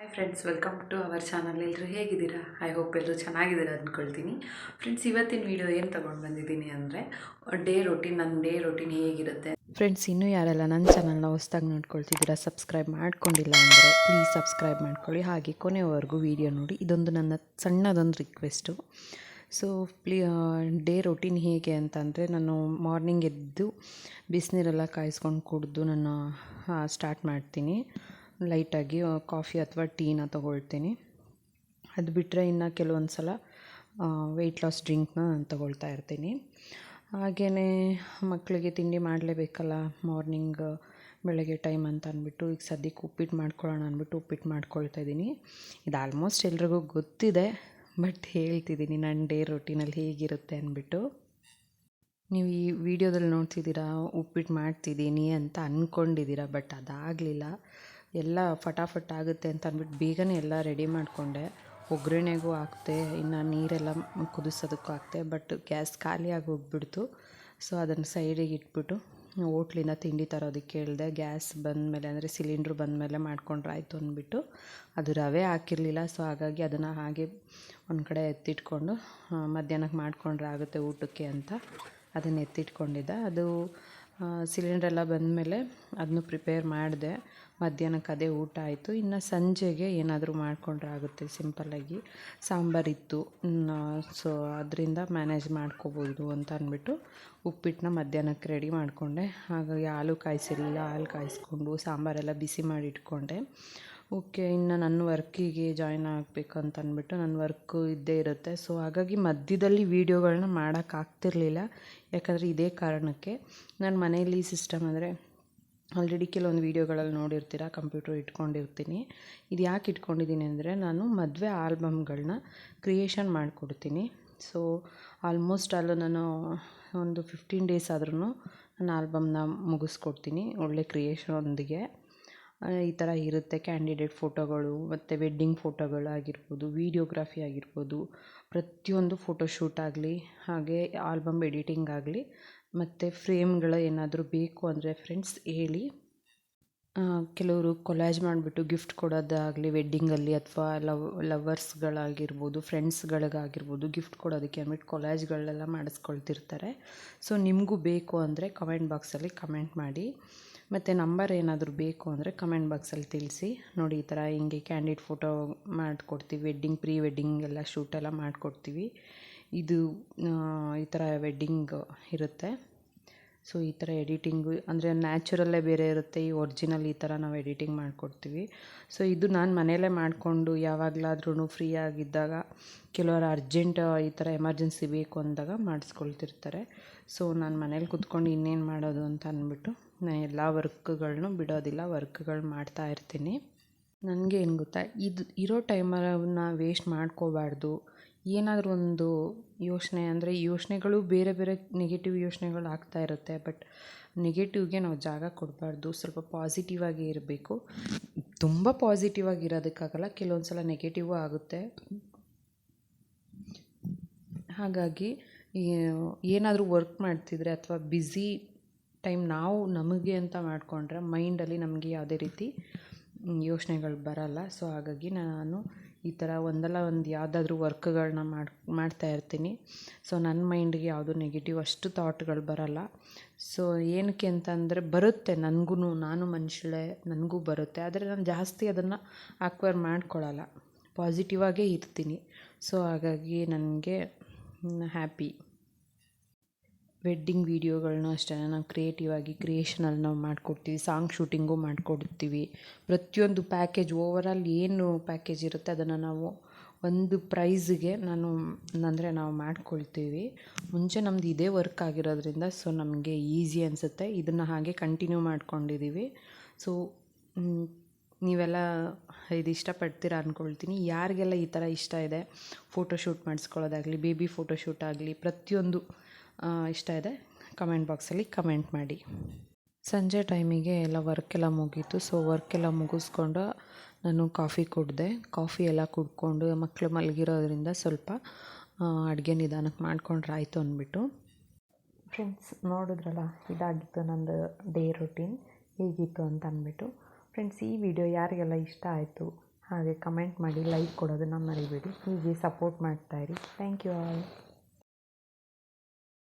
Hi friends welcome to our channel ಎಲ್ಲರೂ ಹೇಗಿದ್ದೀರಾ? I hope ಎಲ್ಲರೂ ಚೆನ್ನಾಗಿದ್ದೀರಾ ಅಂದ್ಕೊಳ್ತೀನಿ. ಫ್ರೆಂಡ್ಸ್ ಇವತ್ತಿನ ವಿಡಿಯೋ ಏನು ತೊಗೊಂಡು ಬಂದಿದ್ದೀನಿ ಅಂದರೆ ಡೇ ರೊಟೀನ್ ನನ್ನ ಡೇ ರೊಟೀನ್ ಹೇಗಿರುತ್ತೆ? ಫ್ರೆಂಡ್ಸ್ ಇನ್ನೂ ಯಾರೆಲ್ಲ ನನ್ನ ಚಾನಲ್ನ ಹೊಸ್ದಾಗಿ ನೋಡ್ಕೊಳ್ತಿದ್ದೀರಾ ಸಬ್ಸ್ಕ್ರೈಬ್ ಮಾಡ್ಕೊಂಡಿಲ್ಲ ಅಂದರೆ ಪ್ಲೀಸ್ ಸಬ್ಸ್ಕ್ರೈಬ್ ಮಾಡ್ಕೊಳ್ಳಿ. ಹಾಗೆ ಕೊನೆವರೆಗೂ ವಿಡಿಯೋ ನೋಡಿ. ಇದೊಂದು ನನ್ನ ಸಣ್ಣದೊಂದು request so plea day routine ಹೇಗೆ ಅಂತಂದರೆ ನಾನು ಮಾರ್ನಿಂಗ್ ಎದ್ದು ಬಿಸಿನೀರೆಲ್ಲ ಕಾಯಿಸ್ಕೊಂಡು ಕುಡಿದು ನಾನು ಸ್ಟಾರ್ಟ್ ಮಾಡ್ತೀನಿ. ಲೈಟಾಗಿ ಕಾಫಿ ಅಥವಾ ಟೀನ ತೊಗೊಳ್ತೀನಿ. ಅದು ಬಿಟ್ಟರೆ ಇನ್ನು ಕೆಲವೊಂದು ಸಲ ವೆಯ್ಟ್ ಲಾಸ್ ಡ್ರಿಂಕ್ನ ನಾನು ತೊಗೊಳ್ತಾ ಇರ್ತೀನಿ. ಹಾಗೇ ಮಕ್ಕಳಿಗೆ ತಿಂಡಿ ಮಾಡಲೇಬೇಕಲ್ಲ ಮಾರ್ನಿಂಗ್ ಬೆಳಗ್ಗೆ ಟೈಮ್ ಅಂತ ಅಂದ್ಬಿಟ್ಟು ಈಗ ಸದ್ಯಕ್ಕೆ ಉಪ್ಪಿಟ್ಟು ಮಾಡ್ಕೊಳ್ಳೋಣ ಅಂದ್ಬಿಟ್ಟು ಉಪ್ಪಿಟ್ಟು ಮಾಡ್ಕೊಳ್ತಾ ಇದ್ದೀನಿ. ಇದು ಆಲ್ಮೋಸ್ಟ್ ಎಲ್ರಿಗೂ ಗೊತ್ತಿದೆ ಬಟ್ ಹೇಳ್ತಿದ್ದೀನಿ ನನ್ನ ಡೇ ರೊಟೀನಲ್ಲಿ ಹೇಗಿರುತ್ತೆ ಅಂದ್ಬಿಟ್ಟು ನೀವು ಈ ವಿಡಿಯೋದಲ್ಲಿ ನೋಡ್ತಿದ್ದೀರಾ, ಉಪ್ಪಿಟ್ಟು ಮಾಡ್ತಿದ್ದೀನಿ ಅಂತ ಅಂದ್ಕೊಂಡಿದ್ದೀರಾ ಬಟ್ ಅದಾಗಲಿಲ್ಲ. ಎಲ್ಲ ಫಟಾಫಟ್ ಆಗುತ್ತೆ ಅಂತ ಅಂದ್ಬಿಟ್ಟು ಬೇಗನೆ ಎಲ್ಲ ರೆಡಿ ಮಾಡಿಕೊಂಡೆ. ಒಗ್ಗರಣೆಗೂ ಹಾಕ್ತೆ, ಇನ್ನು ನೀರೆಲ್ಲ ಕುದಿಸೋದಕ್ಕೂ ಹಾಕ್ತೆ ಬಟ್ ಗ್ಯಾಸ್ ಖಾಲಿಯಾಗಿ ಹೋಗ್ಬಿಡ್ತು ಸೊ ಅದನ್ನು ಸೈಡಿಗೆ ಇಟ್ಬಿಟ್ಟು ಹೋಟ್ಲಿಂದ ತಿಂಡಿ ತರೋದಕ್ಕೆ ಹೇಳಿದೆ ಗ್ಯಾಸ್ ಬಂದಮೇಲೆ ಅಂದರೆ ಸಿಲಿಂಡ್ರ್ ಬಂದಮೇಲೆ ಮಾಡ್ಕೊಂಡ್ರೆ ಆಯಿತು ಅಂದ್ಬಿಟ್ಟು ಅದು ರವೆ ಹಾಕಿರಲಿಲ್ಲ. ಸೊ ಹಾಗಾಗಿ ಅದನ್ನು ಹಾಗೆ ಒಂದು ಕಡೆ ಎತ್ತಿಟ್ಕೊಂಡು ಮಧ್ಯಾಹ್ನಕ್ಕೆ ಮಾಡಿಕೊಂಡ್ರೆ ಆಗುತ್ತೆ ಊಟಕ್ಕೆ ಅಂತ ಅದನ್ನು ಎತ್ತಿಟ್ಕೊಂಡಿದ್ದೆ. ಅದು ಸಿಲಿಂಡ್ರೆಲ್ಲ ಬಂದಮೇಲೆ ಅದನ್ನು ಪ್ರಿಪೇರ್ ಮಾಡಿದೆ. ಮಧ್ಯಾಹ್ನಕ್ಕೆ ಅದೇ ಊಟ ಆಯಿತು. ಇನ್ನು ಸಂಜೆಗೆ ಏನಾದರೂ ಮಾಡಿಕೊಂಡ್ರೆ ಆಗುತ್ತೆ ಸಿಂಪಲ್ಲಾಗಿ ಸಾಂಬಾರಿತ್ತು ಸೊ ಅದರಿಂದ ಮ್ಯಾನೇಜ್ ಮಾಡ್ಕೋಬೋದು ಅಂತ ಅಂದ್ಬಿಟ್ಟು ಉಪ್ಪಿಟ್ಟನ್ನ ಮಧ್ಯಾಹ್ನಕ್ಕೆ ರೆಡಿ ಮಾಡಿಕೊಂಡೆ. ಹಾಗಾಗಿ ಹಾಲು ಕಾಯಿಸಿರಲಿಲ್ಲ. ಹಾಲು ಕಾಯಿಸ್ಕೊಂಡು ಸಾಂಬಾರೆಲ್ಲ ಬಿಸಿ ಮಾಡಿ ಇಟ್ಕೊಂಡೆ. ಓಕೆ, ಇನ್ನು ನನ್ನ ವರ್ಕಿಗೆ ಜಾಯ್ನ್ ಆಗಬೇಕು ಅಂತ ಅಂದ್ಬಿಟ್ಟು ನನ್ನ ವರ್ಕು ಇದ್ದೇ ಇರುತ್ತೆ. ಸೊ ಹಾಗಾಗಿ ಮಧ್ಯದಲ್ಲಿ ವೀಡಿಯೋಗಳನ್ನ ಮಾಡೋಕ್ಕಾಗ್ತಿರ್ಲಿಲ್ಲ ಯಾಕಂದರೆ ಇದೇ ಕಾರಣಕ್ಕೆ ನಾನು ಮನೆಯಲ್ಲಿ ಸಿಸ್ಟಮ್ ಅಂದರೆ ಆಲ್ರೆಡಿ ಕೆಲವೊಂದು ವೀಡಿಯೋಗಳಲ್ಲಿ ನೋಡಿರ್ತೀರ ಕಂಪ್ಯೂಟರ್ ಇಟ್ಕೊಂಡಿರ್ತೀನಿ. ಇದು ಯಾಕೆ ಇಟ್ಕೊಂಡಿದ್ದೀನಿ ಅಂದರೆ ನಾನು ಮದುವೆ ಆಲ್ಬಮ್ಗಳನ್ನ ಕ್ರಿಯೇಷನ್ ಮಾಡಿಕೊಡ್ತೀನಿ. ಸೊ ಆಲ್ಮೋಸ್ಟ್ ಅಲ್ಲೂ ನಾನು ಒಂದು ಫಿಫ್ಟೀನ್ ಡೇಸ್ ಆದ್ರೂ ನಾನು ಆಲ್ಬಮ್ನ ಮುಗಿಸ್ಕೊಡ್ತೀನಿ, ಒಳ್ಳೆ ಕ್ರಿಯೇಷನೊಂದಿಗೆ ಈ ಥರ ಇರುತ್ತೆ ಕ್ಯಾಂಡಿಡೇಟ್ ಫೋಟೋಗಳು, ಮತ್ತು ವೆಡ್ಡಿಂಗ್ ಫೋಟೋಗಳಾಗಿರ್ಬೋದು ವೀಡಿಯೋಗ್ರಫಿ ಆಗಿರ್ಬೋದು, ಪ್ರತಿಯೊಂದು ಫೋಟೋಶೂಟ್ ಆಗಲಿ, ಹಾಗೆ ಆಲ್ಬಮ್ ಎಡಿಟಿಂಗ್ ಆಗಲಿ, ಮತ್ತು ಫ್ರೇಮ್ಗಳು ಏನಾದರೂ ಬೇಕು ಅಂದರೆ ಫ್ರೆಂಡ್ಸ್ ಹೇಳಿ. ಕೆಲವರು ಕೊಲಾಜ್ ಮಾಡಿಬಿಟ್ಟು ಗಿಫ್ಟ್ ಕೊಡೋದಾಗಲಿ, ವೆಡ್ಡಿಂಗಲ್ಲಿ ಅಥವಾ ಲವ್, ಲವರ್ಸ್ಗಳಾಗಿರ್ಬೋದು, ಫ್ರೆಂಡ್ಸ್ಗಳಿಗಾಗಿರ್ಬೋದು ಗಿಫ್ಟ್ ಕೊಡೋದಕ್ಕೆ ಅಂದ್ಬಿಟ್ಟು ಕೊಲಾಜ್ಗಳೆಲ್ಲ ಮಾಡಿಸ್ಕೊಳ್ತಿರ್ತಾರೆ. ಸೊ, ನಿಮಗೂ ಬೇಕು ಅಂದರೆ ಕಮೆಂಟ್ ಬಾಕ್ಸಲ್ಲಿ ಕಮೆಂಟ್ ಮಾಡಿ. ಮತ್ತು ನಂಬರ್ ಏನಾದರೂ ಬೇಕು ಅಂದರೆ ಕಮೆಂಟ್ ಬಾಕ್ಸಲ್ಲಿ ತಿಳಿಸಿ. ನೋಡಿ, ಈ ಥರ ಹಿಂಗೆ ಕ್ಯಾಂಡಿಡ್ ಫೋಟೋ ಮಾಡಿಕೊಡ್ತೀವಿ. ವೆಡ್ಡಿಂಗ್ ಪ್ರೀ ವೆಡ್ಡಿಂಗ್ ಎಲ್ಲ ಶೂಟೆಲ್ಲ ಮಾಡಿಕೊಡ್ತೀವಿ. ಇದು ಈ ಥರ ವೆಡ್ಡಿಂಗ್ ಇರುತ್ತೆ. ಸೊ, ಈ ಥರ ಎಡಿಟಿಂಗು, ಅಂದರೆ ನ್ಯಾಚುರಲ್ಲೇ ಬೇರೆ ಇರುತ್ತೆ, ಈ ಒರಿಜಿನಲ್ ಈ ಥರ ನಾವು ಎಡಿಟಿಂಗ್ ಮಾಡಿಕೊಡ್ತೀವಿ. ಸೊ, ಇದು ನಾನು ಮನೆಯಲ್ಲೇ ಮಾಡಿಕೊಂಡು ಯಾವಾಗಲಾದ್ರೂ ಫ್ರೀ ಆಗಿದ್ದಾಗ, ಕೆಲವರು ಅರ್ಜೆಂಟ್ ಈ ಥರ ಎಮರ್ಜೆನ್ಸಿ ಬೇಕು ಅಂದಾಗ ಮಾಡಿಸ್ಕೊಳ್ತಿರ್ತಾರೆ. ಸೊ, ನಾನು ಮನೇಲಿ ಕೂತ್ಕೊಂಡು ಇನ್ನೇನು ಮಾಡೋದು ಅಂತ ಅಂದ್ಬಿಟ್ಟು ನಾನು ಎಲ್ಲ ವರ್ಕ್ಗಳನ್ನೂ ಬಿಡೋದಿಲ್ಲ, ವರ್ಕ್ಗಳು ಮಾಡ್ತಾ ಇರ್ತೀನಿ. ನನಗೆ ಏನು ಗೊತ್ತಾ, ಇದು, ಇರೋ ಟೈಮನ್ನು ವೇಸ್ಟ್ ಮಾಡ್ಕೋಬಾರ್ದು. ಏನಾದರೂ ಒಂದು ಯೋಚನೆ ಅಂದರೆ ಯೋಚನೆಗಳು ಬೇರೆ ಬೇರೆ ನೆಗೆಟಿವ್ ಯೋಚನೆಗಳು ಆಗ್ತಾ ಇರುತ್ತೆ ಬಟ್ ನೆಗೆಟಿವ್ಗೆ ನಾವು ಜಾಗ ಕೊಡಬಾರ್ದು. ಸ್ವಲ್ಪ ಪಾಸಿಟಿವ್ ಆಗಿ ಇರಬೇಕು. ತುಂಬ ಪಾಸಿಟಿವ್ ಆಗಿ ಇರೋದಕ್ಕಾಗಲ್ಲ ಕೆಲವೊಂದು ಸಲ ನೆಗೆಟಿವ್ ಆಗುತ್ತೆ. ಹಾಗಾಗಿ ಏನಾದರೂ ವರ್ಕ್ ಮಾಡ್ತಿದ್ರೆ ಅಥವಾ ಬ್ಯುಸಿ ಟೈಮ್ ನಾವು ನಮಗೆ ಅಂತ ಮಾಡಿಕೊಂಡ್ರೆ ಮೈಂಡಲ್ಲಿ ನಮಗೆ ಯಾವುದೇ ರೀತಿ ಯೋಚನೆಗಳು ಬರಲ್ಲ. ಸೊ ಹಾಗಾಗಿ ನಾನು ಈ ಥರ ಒಂದಲ್ಲ ಒಂದು ಯಾವುದಾದ್ರೂ ವರ್ಕ್ಗಳನ್ನ ಮಾಡಿ, ಮಾಡ್ತಾ ಇರ್ತೀನಿ. ಸೊ ನನ್ನ ಮೈಂಡ್ಗೆ ಯಾವುದೂ ನೆಗೆಟಿವ್ ಅಷ್ಟು ಥಾಟ್ಗಳು ಬರಲ್ಲ. ಸೊ ಏನಕ್ಕೆ ಅಂತಂದರೆ ಬರುತ್ತೆ ನನಗೂ ನಾನು ಮನುಷ್ಯಳೆ, ನನಗೂ ಬರುತ್ತೆ. ಆದರೆ ನಾನು ಜಾಸ್ತಿ ಅದನ್ನು ಅಕ್ವೈರ್ ಮಾಡ್ಕೊಳ್ಳಲ್ಲ ಪಾಸಿಟಿವ್ ಆಗೇ ಇರ್ತೀನಿ. ಸೊ ಹಾಗಾಗಿ ನನಗೆ ಹ್ಯಾಪಿ ವೆಡ್ಡಿಂಗ್ ವೀಡಿಯೋಗಳನ್ನೂ ಅಷ್ಟೇ, ನಾವು ಕ್ರಿಯೇಟಿವ್ ಆಗಿ ಕ್ರಿಯೇಷನಲ್ಲಿ ನಾವು ಮಾಡಿಕೊಡ್ತೀವಿ, ಸಾಂಗ್ ಶೂಟಿಂಗು ಮಾಡಿಕೊಡ್ತೀವಿ. ಪ್ರತಿಯೊಂದು ಪ್ಯಾಕೇಜ್, ಓವರಾಲ್ ಏನು ಪ್ಯಾಕೇಜ್ ಇರುತ್ತೆ ಅದನ್ನು ನಾವು ಒಂದು ಪ್ರೈಝಿಗೆ ನಾನು ಅಂದರೆ ನಾವು ಮಾಡ್ಕೊಳ್ತೀವಿ. ಮುಂಚೆ ನಮ್ದು ಇದೇ ವರ್ಕ್ ಆಗಿರೋದ್ರಿಂದ ಸೊ ನಮಗೆ ಈಸಿ ಅನಿಸುತ್ತೆ, ಇದನ್ನು ಹಾಗೆ ಕಂಟಿನ್ಯೂ ಮಾಡ್ಕೊಂಡಿದ್ದೀವಿ ಸೊ ನೀವೆಲ್ಲ ಇದು ಇಷ್ಟಪಡ್ತೀರ ಅಂದ್ಕೊಳ್ತೀನಿ ಯಾರಿಗೆಲ್ಲ ಈ ಥರ ಇಷ್ಟ ಇದೆ ಫೋಟೋಶೂಟ್ ಮಾಡಿಸ್ಕೊಳ್ಳೋದಾಗಲಿ, ಬೇಬಿ ಫೋಟೋಶೂಟ್ ಆಗಲಿ, ಪ್ರತಿಯೊಂದು ಇಷ್ಟ ಇದೆ. ಕಮೆಂಟ್ ಬಾಕ್ಸಲ್ಲಿ ಕಮೆಂಟ್ ಮಾಡಿ. ಸಂಜೆ ಟೈಮಿಗೆ ಎಲ್ಲ ವರ್ಕೆಲ್ಲ ಮುಗೀತು. ಸೊ ವರ್ಕೆಲ್ಲ ಮುಗಿಸ್ಕೊಂಡು ನಾನು ಕಾಫಿ ಕುಡಿದೆ. ಕಾಫಿ ಎಲ್ಲ ಕುಡ್ಕೊಂಡು ಮಕ್ಕಳು ಮಲಗಿರೋದ್ರಿಂದ ಸ್ವಲ್ಪ ಅಡುಗೆ ನಿಧಾನಕ್ಕೆ ಮಾಡ್ಕೊಂಡ್ರೆ ಆಯಿತು ಅಂದ್ಬಿಟ್ಟು. ಫ್ರೆಂಡ್ಸ್ ನೋಡಿದ್ರಲ್ಲ, ಇದಾಗಿತ್ತು ನಂದು ಡೇ ರೊಟೀನ್ ಹೇಗಿತ್ತು ಅಂತ ಅಂದ್ಬಿಟ್ಟು. ಫ್ರೆಂಡ್ಸ್ ಈ ವಿಡಿಯೋ ಯಾರಿಗೆಲ್ಲ ಇಷ್ಟ ಆಯಿತು, ಹಾಗೆ ಕಮೆಂಟ್ ಮಾಡಿ ಲೈಕ್ ಕೊಡೋದನ್ನು ಮರಿಬೇಡಿ. ಹೀಗೆ ಸಪೋರ್ಟ್ ಮಾಡ್ತಾಯಿರಿ ಥ್ಯಾಂಕ್ ಯು ಆಲ್